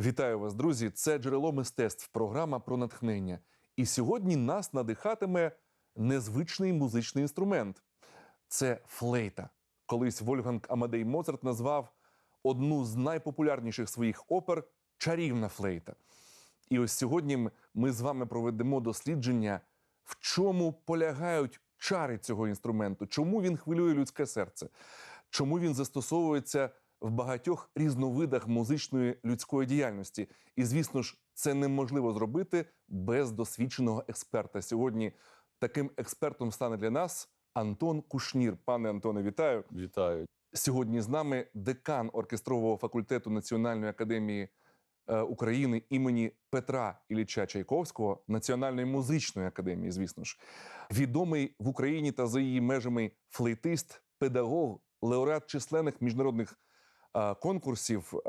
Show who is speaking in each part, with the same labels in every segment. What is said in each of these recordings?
Speaker 1: Вітаю вас, друзі! Це джерело мистецтв, програма про натхнення. І сьогодні нас надихатиме незвичний музичний інструмент. Це флейта. Колись Вольфганг Амадей Моцарт назвав одну з найпопулярніших своїх опер чарівна флейта. І ось сьогодні ми з вами проведемо дослідження, в чому полягають чари цього інструменту, чому він хвилює людське серце, чому він застосовується в багатьох різновидах музичної людської діяльності. І, звісно ж, це неможливо зробити без досвідченого експерта. Сьогодні таким експертом стане для нас Антон Кушнір. Пане Антоне, вітаю.
Speaker 2: Вітаю.
Speaker 1: Сьогодні з нами декан оркестрового факультету Національної академії е, України імені Петра Ілліча Чайковського, Національної музичної академії, звісно ж, відомий в Україні та за її межами флейтист, педагог, лауреат численних міжнародних конкурсів, е,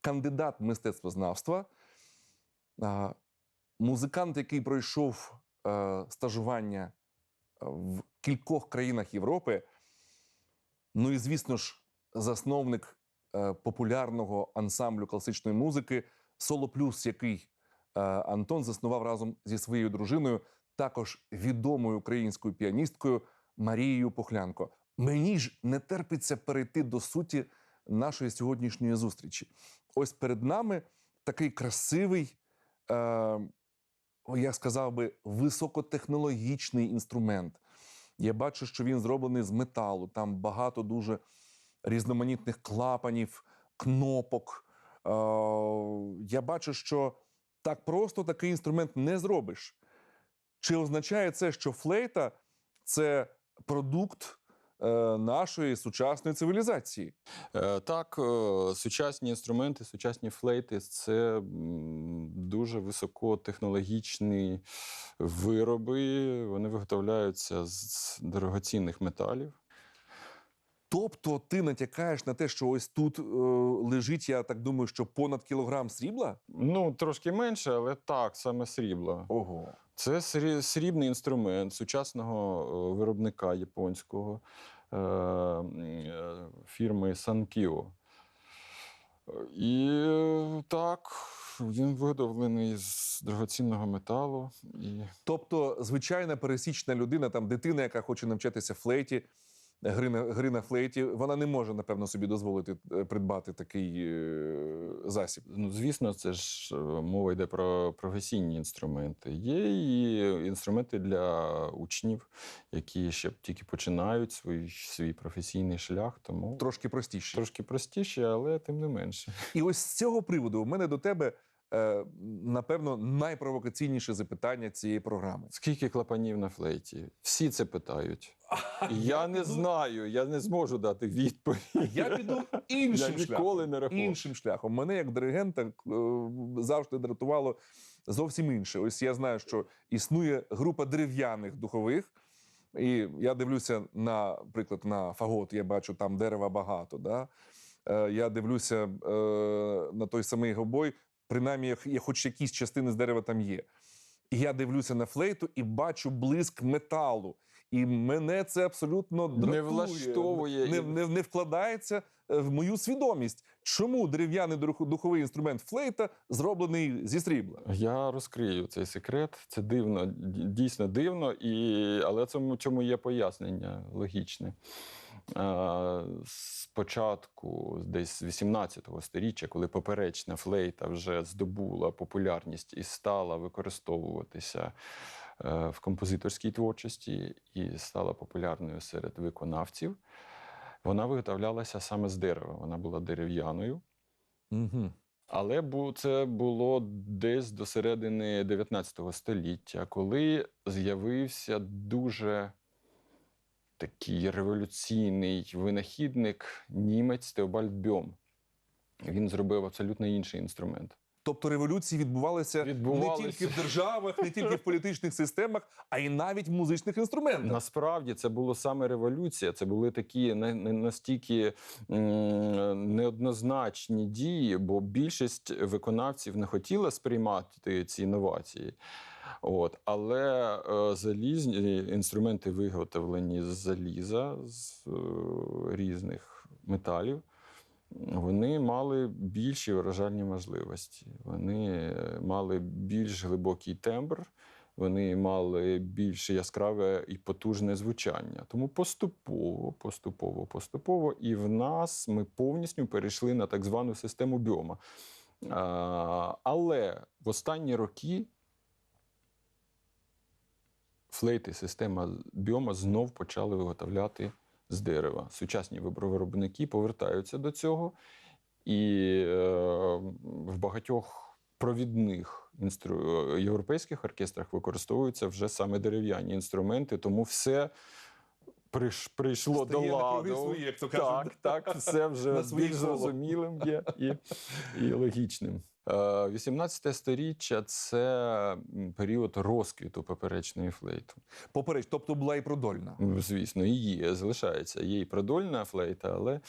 Speaker 1: кандидат мистецтвознавства, е, музикант, який пройшов е, стажування в кількох країнах Європи. Ну і звісно ж, засновник е, популярного ансамблю класичної музики Соло Плюс, який е, Антон заснував разом зі своєю дружиною, також відомою українською піаністкою Марією Похлянко. Мені ж не терпиться перейти до суті нашої сьогоднішньої зустрічі. Ось перед нами такий красивий, е, я сказав би, високотехнологічний інструмент. Я бачу, що він зроблений з металу. Там багато дуже різноманітних клапанів, кнопок. Е, я бачу, що так просто такий інструмент не зробиш. Чи означає це, що флейта це продукт нашої сучасної цивілізації?
Speaker 2: Е, Так, е, сучасні інструменти, сучасні флейти це дуже високотехнологічні вироби. Вони виготовляються з дорогоцінних металів.
Speaker 1: Тобто ти натякаєш на те, що ось тут е, лежить, я так думаю, що понад кілограм срібла?
Speaker 2: Ну, трошки менше, але так, саме срібло.
Speaker 1: Ого.
Speaker 2: Це срібний інструмент сучасного е, виробника японського е, е, фірми Санкіо. І так, він виготовлений з драгоцінного металу. І
Speaker 1: Тобто, звичайна пересічна людина, там дитина, яка хоче навчатися флейті, гри на, гри на флейті, вона не може, напевно, собі дозволити е, придбати такий е, засіб.
Speaker 2: ну, звісно, це ж е, мова йде про професійні інструменти. Є і інструменти для учнів, які ще тільки починають свій, свій професійний шлях. Тому
Speaker 1: Трошки простіше.
Speaker 2: Трошки простіше, але тим не менше.
Speaker 1: І ось з цього приводу у мене до тебе, напевно, найпровокаційніше запитання цієї програми.
Speaker 2: Скільки клапанів на флейті? Всі це питають. Я не знаю, я не зможу дати відповідь.
Speaker 1: Я піду іншим
Speaker 2: Я
Speaker 1: шляхом.
Speaker 2: не
Speaker 1: іншим шляхом. Мене як диригента е, завжди дратувало зовсім інше. Ось я знаю, що існує група дерев'яних духових. І я дивлюся, наприклад, на фагот, я бачу там дерева багато. Да? Е, я дивлюся е, на той самий гобой, принаймні, є хоч якісь частини з дерева там є. І я дивлюся на флейту і бачу блиск металу. І мене це абсолютно дратує.
Speaker 2: влаштовує.
Speaker 1: Не, не, не вкладається е, в мою свідомість. Чому дерев'яний духовий інструмент флейта зроблений зі срібла?
Speaker 2: Я розкрию цей секрет. Це дивно, дійсно дивно, і... але цьому, цьому є пояснення логічне. А, Спочатку, десь з 18-го сторіччя, коли поперечна флейта вже здобула популярність і стала використовуватися е, в композиторській творчості і стала популярною серед виконавців, вона виготовлялася саме з дерева. Вона була дерев'яною.
Speaker 1: Угу.
Speaker 2: Але це було десь до середини 19 століття, коли з'явився дуже такий революційний винахідник німець Теобальд Бьом. Він зробив абсолютно інший інструмент.
Speaker 1: Тобто революції відбувалися,
Speaker 2: Відбувалися.
Speaker 1: не тільки в державах, не тільки в політичних системах, а й навіть в музичних інструментах.
Speaker 2: Насправді це було саме революція. Це були такі настільки неоднозначні дії, бо більшість виконавців не хотіла сприймати ці інновації. От, але е, залізні інструменти виготовлені з заліза, з е, різних металів. вони мали більші виражальні можливості. Вони е, мали більш глибокий тембр, вони мали більш яскраве і потужне звучання. Тому поступово, поступово, поступово, і в нас ми повністю перейшли на так звану систему біома. Але в останні роки флейти, система біома знов почали виготовляти з дерева. Сучасні виробники повертаються до цього, і е, в багатьох провідних інстру... європейських оркестрах використовуються вже саме дерев'яні інструменти, тому все. приш- Прийшло
Speaker 1: Стає
Speaker 2: до ладу.
Speaker 1: свої, як то
Speaker 2: так,
Speaker 1: кажуть.
Speaker 2: так, все вже більш зрозумілим є і, і логічним. Е, 18 сторіччя це період розквіту поперечної флейти.
Speaker 1: Попереч, тобто була і продольна.
Speaker 2: Звісно, і є, залишається. Є і продольна флейта, але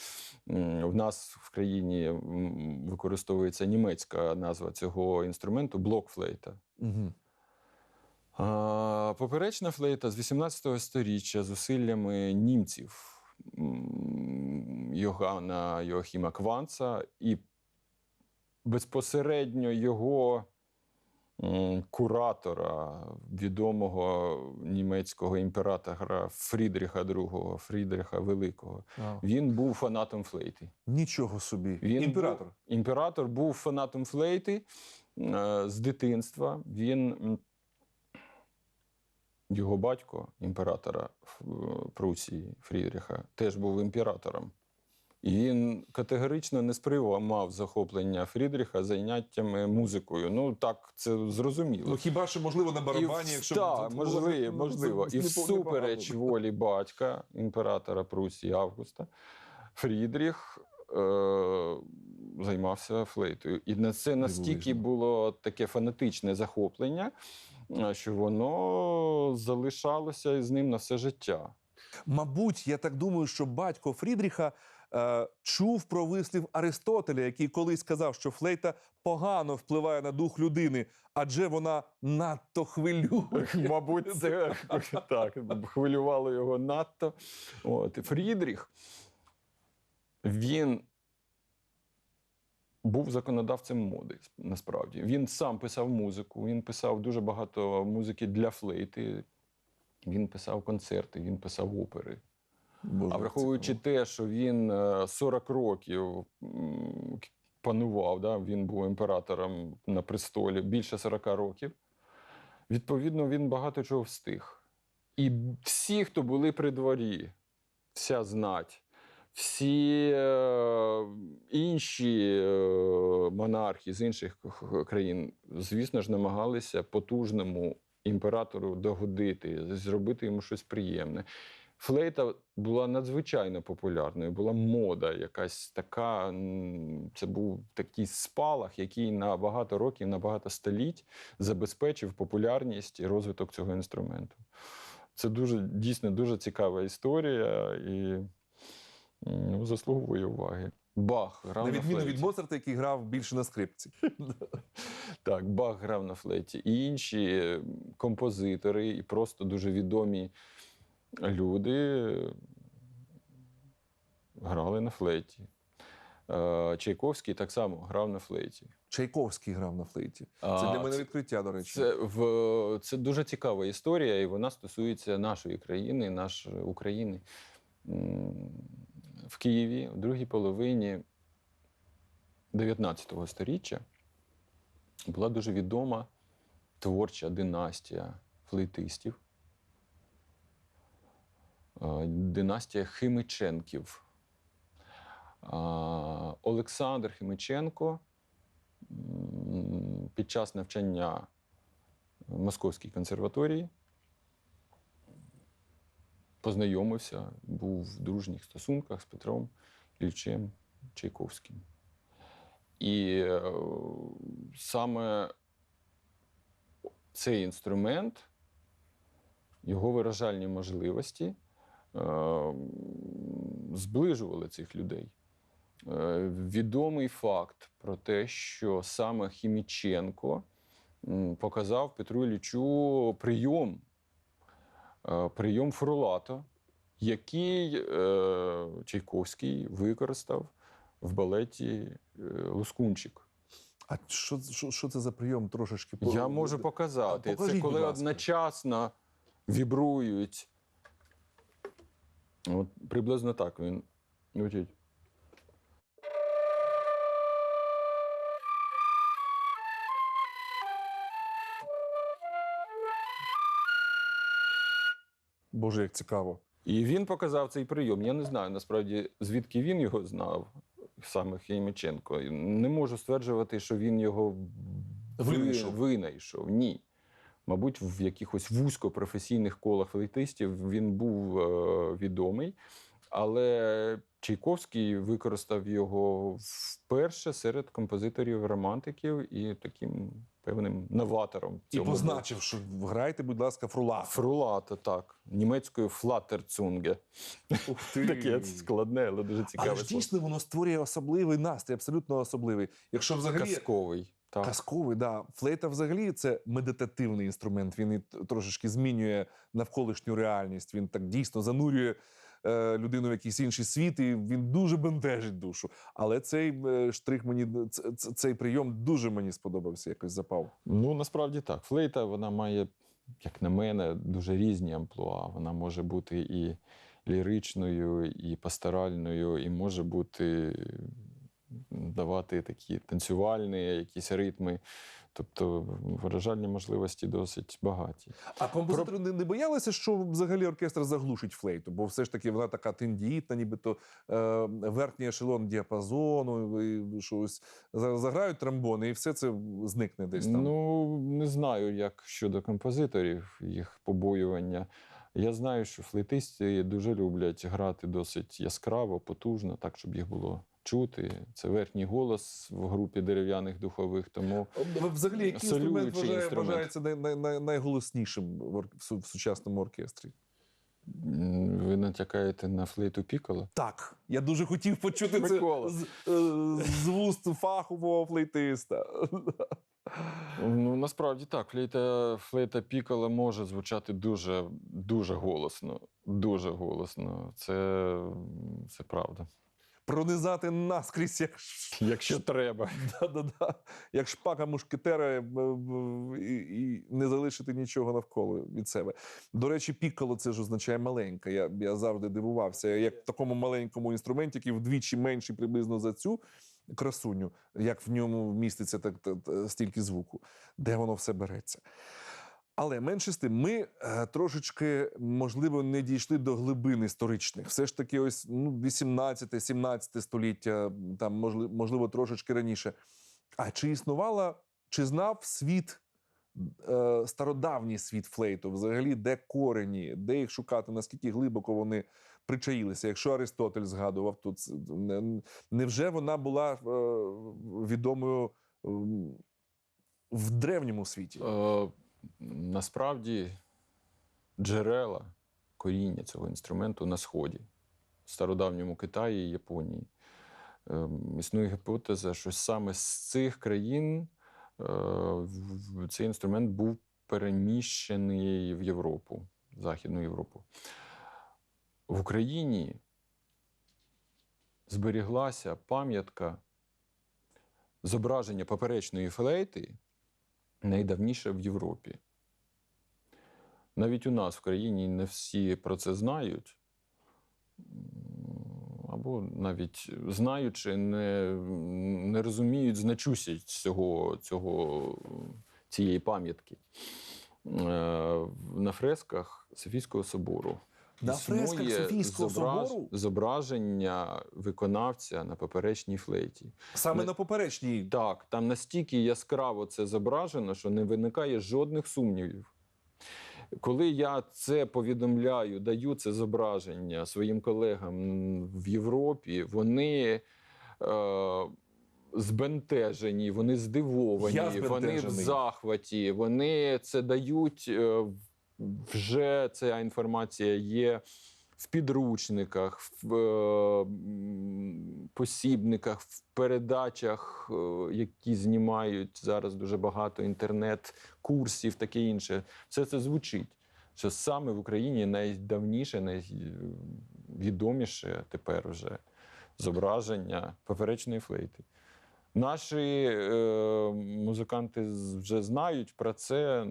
Speaker 2: в нас в країні використовується німецька назва цього інструменту блокфлейта.
Speaker 1: Угу.
Speaker 2: А, поперечна флейта з 18 століття зусиллями німців м, Йоганна Йоахіма Кванца і безпосередньо його куратора, відомого німецького імператора Фрідріха II, Фрідріха Великого. Він був фанатом флейти.
Speaker 1: Нічого собі.
Speaker 2: Він
Speaker 1: Імператор.
Speaker 2: Був, імператор був фанатом флейти е, з дитинства. Він його батько, імператора Прусії Фрідріха, теж був імператором. І він категорично не сприймав захоплення Фрідріха заняттями музикою. Ну так це зрозуміло.
Speaker 1: Ну хіба що можливо на барабані,
Speaker 2: І
Speaker 1: якщо
Speaker 2: так,
Speaker 1: було
Speaker 2: можливо,
Speaker 1: ну,
Speaker 2: можливо. І всупереч волі батька імператора Прусії Августа Фрідріх е- займався флейтою. І на це настільки було таке фанатичне захоплення, е, що воно залишалося з ним на все життя.
Speaker 1: Мабуть, я так думаю, що батько Фрідріха чув про вислів Аристотеля, який колись сказав, що флейта погано впливає на дух людини, адже вона надто хвилює.
Speaker 2: Мабуть, це так хвилювало його надто. От. Фрідріх він був законодавцем моди. Насправді він сам писав музику, він писав дуже багато музики для флейти. Він писав концерти, він писав опери.
Speaker 1: Боже,
Speaker 2: А враховуючи те, що він е, 40 років панував, да, він був імператором на престолі більше 40 років, відповідно, він багато чого встиг. І всі, хто були при дворі, вся знать, всі е, інші е, монархи з інших країн, звісно ж, намагалися потужному імператору догодити, зробити йому щось приємне. Флейта була надзвичайно популярною, була мода, якась така. Це був такий спалах, який на багато років, на багато століть забезпечив популярність і розвиток цього інструменту. Це дуже дійсно дуже цікава історія і ну, заслуговує уваги. Бах грав
Speaker 1: На
Speaker 2: на,
Speaker 1: відміну
Speaker 2: флейті.
Speaker 1: від Моцарта, який грав більше на скрипці.
Speaker 2: Так, Бах грав на флейті. І інші композитори, і просто дуже відомі люди е, грали на флейті. Е, Чайковський так само грав на флейті.
Speaker 1: Чайковський грав на флейті. Це
Speaker 2: А,
Speaker 1: для мене відкриття, до речі.
Speaker 2: Це, в, це дуже цікава історія, і вона стосується нашої країни, нашої України. В Києві в другій половині 19 століття була дуже відома творча династія флейтистів. Династія Химиченків. Олександр Химиченко під час навчання в Московській консерваторії познайомився, був в дружніх стосунках з Петром Ільчем Чайковським. І е, саме цей інструмент, його виражальні можливості зближували цих людей. Е, Відомий факт про те, що саме Хіміченко показав Петру Іллічу прийом, е, прийом фрулато, який е, Чайковський використав в балеті е, Лускунчик.
Speaker 1: А що, що, що це за прийом трошечки?
Speaker 2: Я можу показати.
Speaker 1: А, покажіть,
Speaker 2: Це коли одночасно вібрують. От приблизно так він звучить.
Speaker 1: Боже, як цікаво.
Speaker 2: І він показав цей прийом. Я не знаю насправді, звідки він його знав, саме Хейміченко. Не можу стверджувати, що він його
Speaker 1: Винайшов.
Speaker 2: винайшов. Ні. Мабуть, в якихось вузькопрофесійних колах флейтистів він був е, відомий, але Чайковський використав його вперше серед композиторів-романтиків і таким певним новатором.
Speaker 1: І позначив, що грайте, будь ласка, фрула.
Speaker 2: Фрулата, так. Німецькою
Speaker 1: ти.
Speaker 2: Таке складне, але дуже цікаве.
Speaker 1: Але ж дійсно воно створює особливий настрій, абсолютно особливий. Якщо взагалі
Speaker 2: Казковий. Так.
Speaker 1: казковий, да. флейта взагалі це медитативний інструмент. Він і трошечки змінює навколишню реальність. Він так дійсно занурює е, людину в якийсь інший світ, і він дуже бентежить душу. Але цей е, штрих мені ц- ц- цей прийом дуже мені сподобався, якось запав.
Speaker 2: Ну, насправді так. Флейта вона має, як на мене, дуже різні амплуа. Вона може бути і ліричною, і пасторальною, і може бути давати такі танцювальні якісь ритми. Тобто виражальні можливості досить багаті.
Speaker 1: А композитори не, не боялися, що взагалі оркестр заглушить флейту, бо все ж таки вона така тендітна, нібито е, верхній ешелон діапазону, і щось заграють тромбони, і все це зникне десь там.
Speaker 2: Ну, не знаю, як щодо композиторів, їх побоювання. Я знаю, що флейтисти дуже люблять грати досить яскраво, потужно, так, щоб їх було чути. Це верхній голос в групі дерев'яних духових, тому
Speaker 1: Взагалі, який інструмент вважає,
Speaker 2: інструмент.
Speaker 1: вважається най, най, най, найголоснішим в, сучасному оркестрі?
Speaker 2: ви натякаєте на флейту піколо.
Speaker 1: Так, я дуже хотів почути це з, е, з вуст фахового флейтиста.
Speaker 2: Ну, насправді так, флейта, флейта пікола може звучати дуже, дуже голосно. Дуже голосно. Це, це правда.
Speaker 1: Пронизати наскрізь, як,
Speaker 2: Якщо треба.
Speaker 1: да-да-да, як шпака мушкетера е, і, і не залишити нічого навколо від себе. До речі, пікколо це ж означає маленька. Я, я завжди дивувався, як в такому маленькому інструменті, який вдвічі менший приблизно за цю красуню, як в ньому міститься так, так, стільки звуку, де воно все береться. Але менше з тим, ми е, трошечки, можливо, не дійшли до глибин історичних. Все ж таки, ось ну, 18-17 століття, там можливо, трошечки раніше. А чи існувала, чи знав світ, е, стародавній світ флейту, взагалі, де корені, де їх шукати, наскільки глибоко вони причаїлися? Якщо Аристотель згадував, це, невже вона була е, відомою в древньому світі?
Speaker 2: Насправді джерела коріння цього інструменту на Сході, в стародавньому Китаї і Японії. Е, існує гіпотеза, що саме з цих країн е, цей інструмент був переміщений в Європу, в Західну Європу. В Україні зберіглася пам'ятка зображення поперечної флейти найдавніше в Європі. Навіть у нас в країні не всі про це знають, або навіть знаючи, не, не розуміють значущість цього, цього, цієї пам'ятки. Е, На фресках Софійського собору.
Speaker 1: На фресках Софійського собору?
Speaker 2: зображення виконавця на поперечній флейті.
Speaker 1: Саме
Speaker 2: не-
Speaker 1: на поперечній.
Speaker 2: Так, там настільки яскраво це зображено, що не виникає жодних сумнівів. Коли я це повідомляю, даю це зображення своїм колегам в Європі, вони е, збентежені, вони здивовані, вони в захваті, вони це дають е, вже ця інформація є в підручниках, в е, посібниках, в передачах, е, які знімають зараз дуже багато інтернет-курсів, таке інше. Все це звучить. Що саме в Україні найдавніше, найвідоміше тепер вже зображення поперечної флейти. Наші е, музиканти вже знають про це.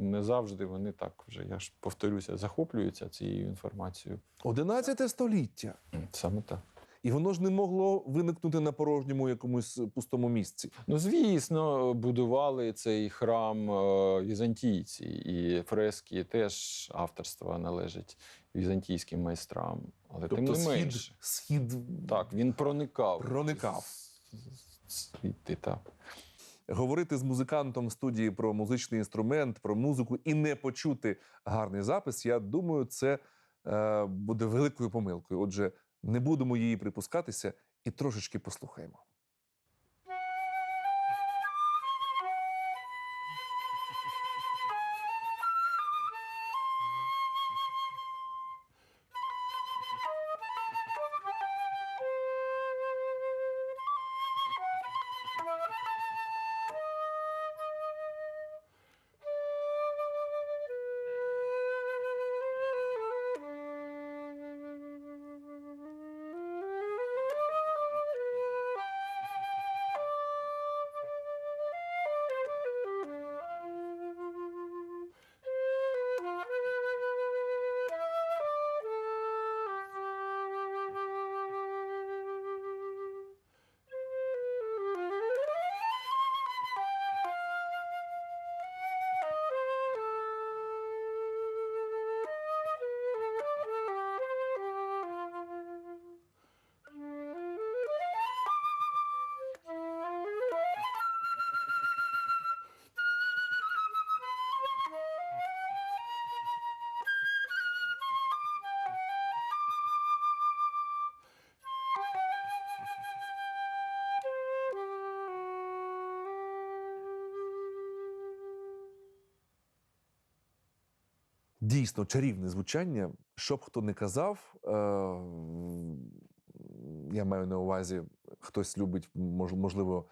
Speaker 2: Не завжди вони так вже, я ж повторюся, захоплюються цією інформацією.
Speaker 1: 11 століття.
Speaker 2: Саме так.
Speaker 1: І воно ж не могло виникнути на порожньому якомусь пустому місці.
Speaker 2: Ну, звісно, будували цей храм е, візантійці, і фрески теж авторства належать візантійським майстрам. Але тим
Speaker 1: Тобто
Speaker 2: не
Speaker 1: схід,
Speaker 2: менше.
Speaker 1: схід
Speaker 2: Так, він проникав.
Speaker 1: проникав.
Speaker 2: Звідти, та
Speaker 1: Говорити з музикантом в студії про музичний інструмент, про музику і не почути гарний запис, я думаю, це е, буде великою помилкою. Отже, не будемо її припускатися і трошечки послухаємо. Дійсно, чарівне звучання. Що б хто не казав, е, я маю на увазі, хтось любить, можливо,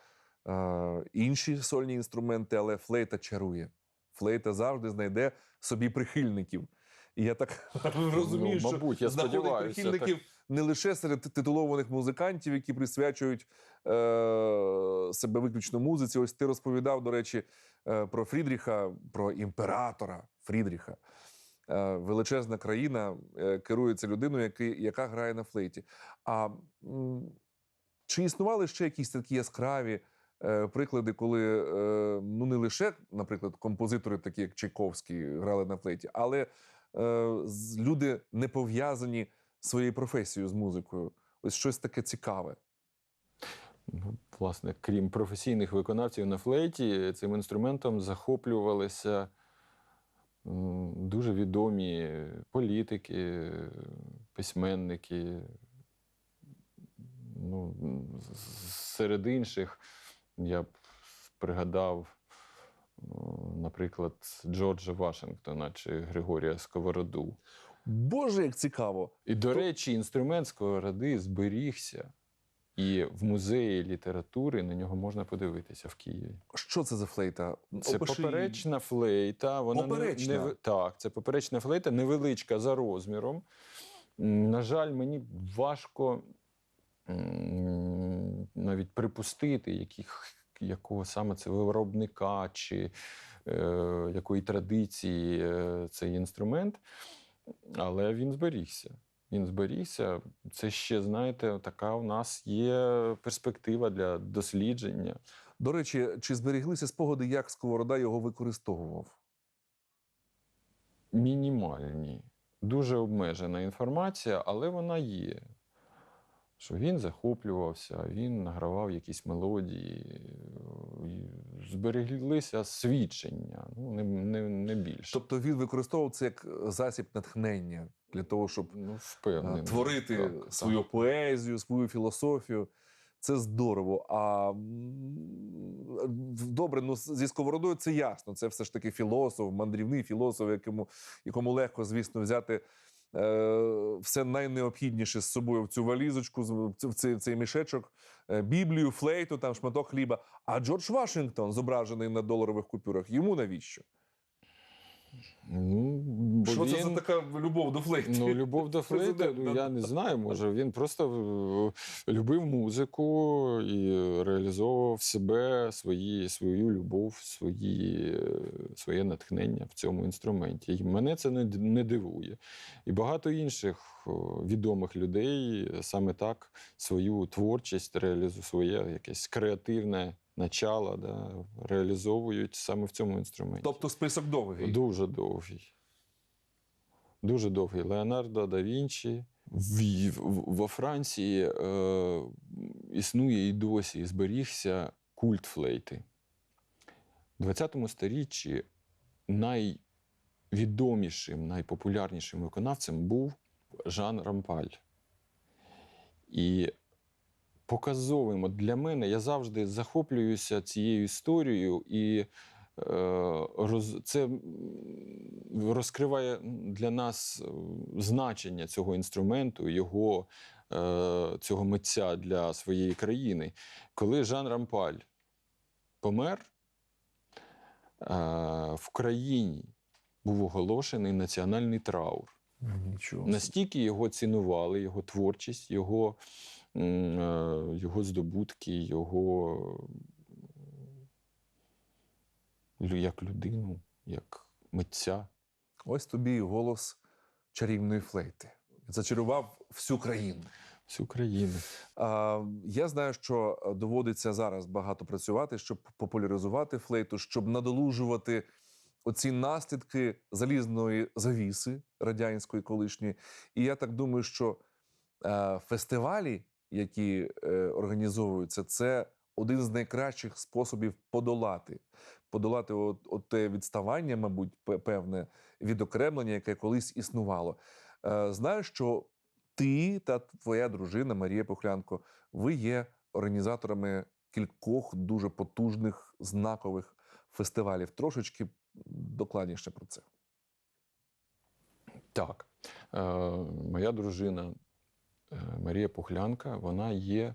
Speaker 1: е, інші сольні інструменти, але флейта чарує. Флейта завжди знайде собі прихильників. І я так розумію,
Speaker 2: Ну, мабуть, я
Speaker 1: що знаходить
Speaker 2: сподіваюся,
Speaker 1: прихильників не лише серед титулованих музикантів, які присвячують е, себе виключно музиці. Ось ти розповідав, до речі, е, про Фрідріха, про імператора Фрідріха. Е, величезна країна е, керується людиною, яка грає на флейті. А чи існували ще якісь такі яскраві е, приклади, коли ну не лише, наприклад, композитори, такі як Чайковський, грали на флейті, але люди не пов'язані своєю професією з музикою? Ось щось таке цікаве.
Speaker 2: Ну, власне, крім професійних виконавців на флейті, цим інструментом захоплювалися дуже відомі політики, письменники. Ну, серед інших я б пригадав, наприклад, Джорджа Вашингтона чи Григорія Сковороду.
Speaker 1: Боже, як цікаво!
Speaker 2: І, до
Speaker 1: То-
Speaker 2: речі, інструмент сковороди зберігся. І в музеї літератури на нього можна подивитися в Києві.
Speaker 1: Що це за флейта?
Speaker 2: Це
Speaker 1: Опиши її.
Speaker 2: поперечна флейта. Вона
Speaker 1: Поперечна?
Speaker 2: Не, так, це поперечна флейта, невеличка за розміром. На жаль, мені важко навіть припустити, яких, якого саме це виробника чи е, якої традиції е, цей інструмент, але він зберігся. Він зберігся. Це ще, знаєте, така у нас є перспектива для дослідження.
Speaker 1: До речі, чи зберіглися спогади, як Сковорода його використовував?
Speaker 2: мінімальні, дуже обмежена інформація, але вона є. Що він захоплювався, він награвав якісь мелодії, збереглися свідчення, ну не, не, не більше.
Speaker 1: Тобто він використовував це як засіб натхнення для того, щоб
Speaker 2: ну,
Speaker 1: е,
Speaker 2: впевнений.
Speaker 1: творити
Speaker 2: Так,
Speaker 1: свою
Speaker 2: так.
Speaker 1: поезію, свою філософію. Це здорово. А добре, ну зі сковородою це ясно. Це все ж таки філософ, мандрівний філософ, якому, якому легко, звісно, взяти е, все найнеобхідніше з собою в цю валізочку, в цей, в цей мішечок, е, Біблію, флейту, там шматок хліба. А Джордж Вашингтон, зображений на доларових купюрах, йому навіщо?
Speaker 2: Ну, бо
Speaker 1: Що це за така любов до флейти?
Speaker 2: Ну, любов до флейти, ну, я не знаю, може. Він просто е, любив музику і реалізовував себе, свої, свою любов, свої, е, своє натхнення в цьому інструменті. І мене це не, не дивує. І багато інших відомих людей саме так свою творчість реалізують, своє якесь креативне начало да, реалізовують саме в цьому інструменті.
Speaker 1: Тобто список довгий.
Speaker 2: Дуже довгий. Дуже довгий. Леонардо да Вінчі. В, в, во Франції е, існує і досі зберігся культ флейти. У 20 сторіччі найвідомішим, найпопулярнішим виконавцем був Жан Рампаль. І показовим от для мене я завжди захоплююся цією історією, і е, роз, це розкриває для нас е, значення цього інструменту, його е, цього митця для своєї країни. Коли Жан Рампаль помер, в країні був оголошений національний траур.
Speaker 1: Нічого.
Speaker 2: Настільки його цінували, його творчість, його, його здобутки, його як людину, як митця.
Speaker 1: Ось тобі голос чарівної флейти. Зачарував всю країну.
Speaker 2: Всю країну.
Speaker 1: А, я знаю, що доводиться зараз багато працювати, щоб популяризувати флейту, щоб надолужувати оці наслідки залізної завіси радянської колишньої. І я так думаю, що е, фестивалі, які е, організовуються, це один з найкращих способів подолати. Подолати от, от те відставання, мабуть, певне відокремлення, яке колись існувало. Е, знаю, що ти та твоя дружина Марія Пухлянко, ви є організаторами кількох дуже потужних знакових фестивалів. Трошечки докладніше про це.
Speaker 2: Так. Е, моя дружина Марія Пухлянка, вона є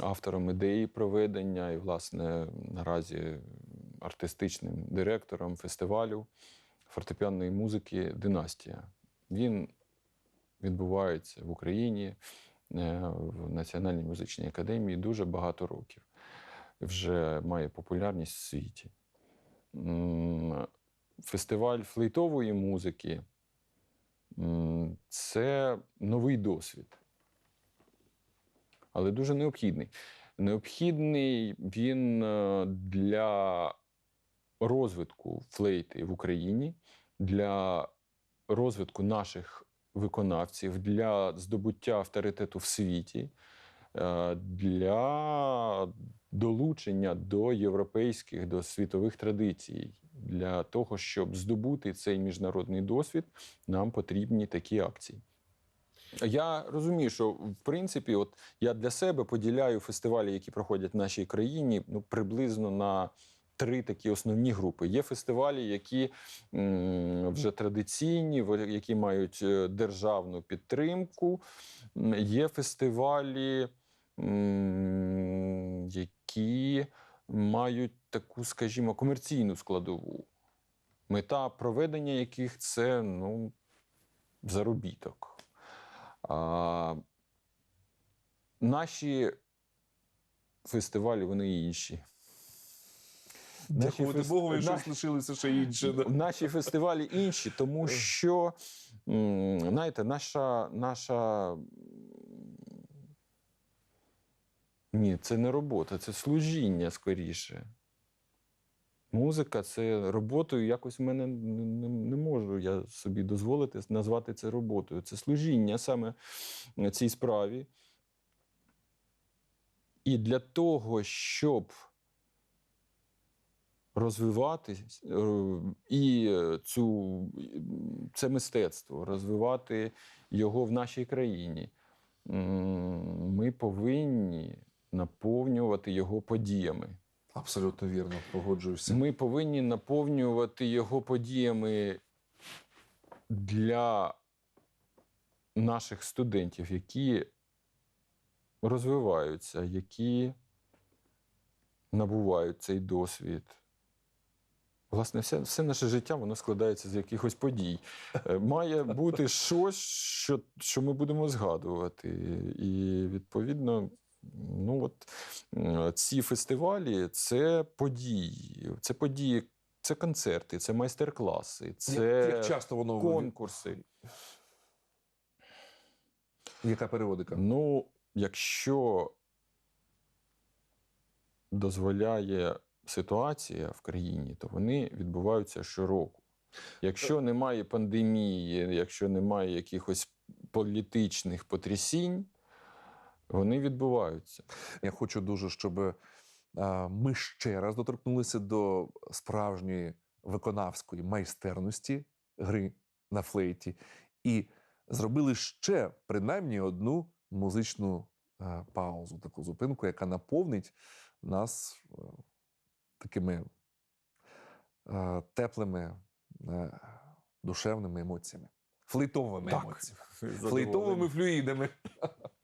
Speaker 2: автором ідеї проведення і, власне, наразі артистичним директором фестивалю фортепіанної музики Династія. Він відбувається в Україні е, в Національній музичній академії дуже багато років. Вже має популярність в світі. Фестиваль флейтової музики це новий досвід, але дуже необхідний. Необхідний він е, для розвитку флейти в Україні, для розвитку наших виконавців, для здобуття авторитету в світі, е, для долучення до європейських, до світових традицій. Для того, щоб здобути цей міжнародний досвід, нам потрібні такі акції. Я розумію, що в принципі, от я для себе поділяю фестивалі, які проходять в нашій країні, ну приблизно на три такі основні групи. Є фестивалі, які вже традиційні, які мають е, державну підтримку. Є фестивалі, які мають таку, скажімо, комерційну складову. Мета проведення яких це ну, заробіток. А, наші фестивалі вони інші. Наші
Speaker 1: Дякувати
Speaker 2: фес-
Speaker 1: Богу, і щось лишилося ще інше. да.
Speaker 2: Наші фестивалі інші, тому що, знаєте, наша, наша. Ні, це не робота, це служіння скоріше. Музика це роботою. Якось в мене не, не, можу я собі дозволити назвати це роботою. Це служіння саме цій справі. І для того, щоб розвивати е, і цю, це мистецтво, розвивати його в нашій країні, ми повинні наповнювати його подіями.
Speaker 1: Абсолютно вірно, погоджуюся.
Speaker 2: Ми повинні наповнювати його подіями для наших студентів, які розвиваються, які набувають цей досвід Власне, все, все наше життя воно складається з якихось подій. Е, Має бути щось, що, що ми будемо згадувати. І відповідно, ну от ці фестивалі це події. Це події, це концерти, це майстер-класи, це
Speaker 1: Як часто воно
Speaker 2: конкурси.
Speaker 1: Яка періодика?
Speaker 2: Ну, якщо дозволяє ситуація в країні, то вони відбуваються щороку. Якщо немає пандемії, якщо немає якихось політичних потрясінь, вони відбуваються.
Speaker 1: Я хочу дуже, щоб е, ми ще раз доторкнулися до справжньої виконавської майстерності гри на флейті і зробили ще принаймні одну музичну е, паузу, таку зупинку, яка наповнить нас е, такими теплими, душевними емоціями. Флейтовими емоціями. Флейтовими флюїдами.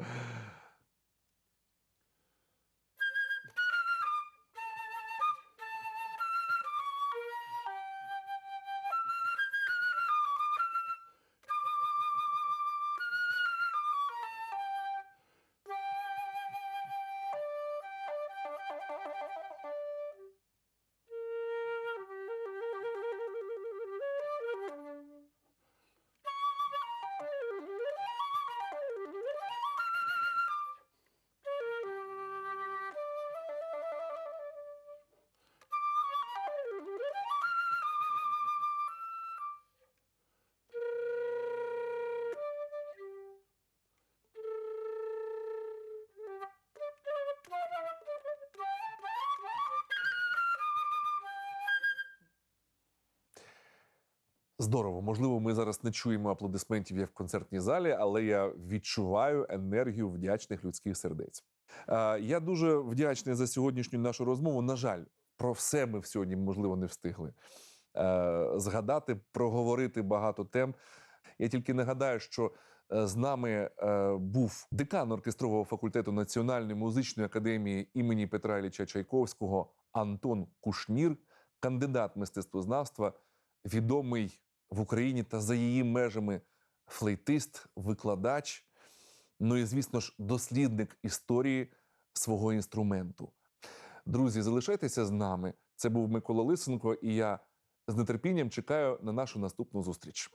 Speaker 1: Здорово. Можливо, ми зараз не чуємо аплодисментів як в концертній залі, але я відчуваю енергію вдячних людських сердець. Е, Я дуже вдячний за сьогоднішню нашу розмову. На жаль, про все ми сьогодні, можливо, не встигли е, згадати, проговорити багато тем. Я тільки нагадаю, що е, з нами був декан оркестрового факультету Національної музичної академії імені Петра Ілліча Чайковського Антон Кушнір, кандидат мистецтвознавства, відомий в Україні та за її межами флейтист, викладач, ну і, звісно ж, дослідник історії свого інструменту. Друзі, залишайтеся з нами. Це був Микола Лисенко, і я з нетерпінням чекаю на нашу наступну зустріч.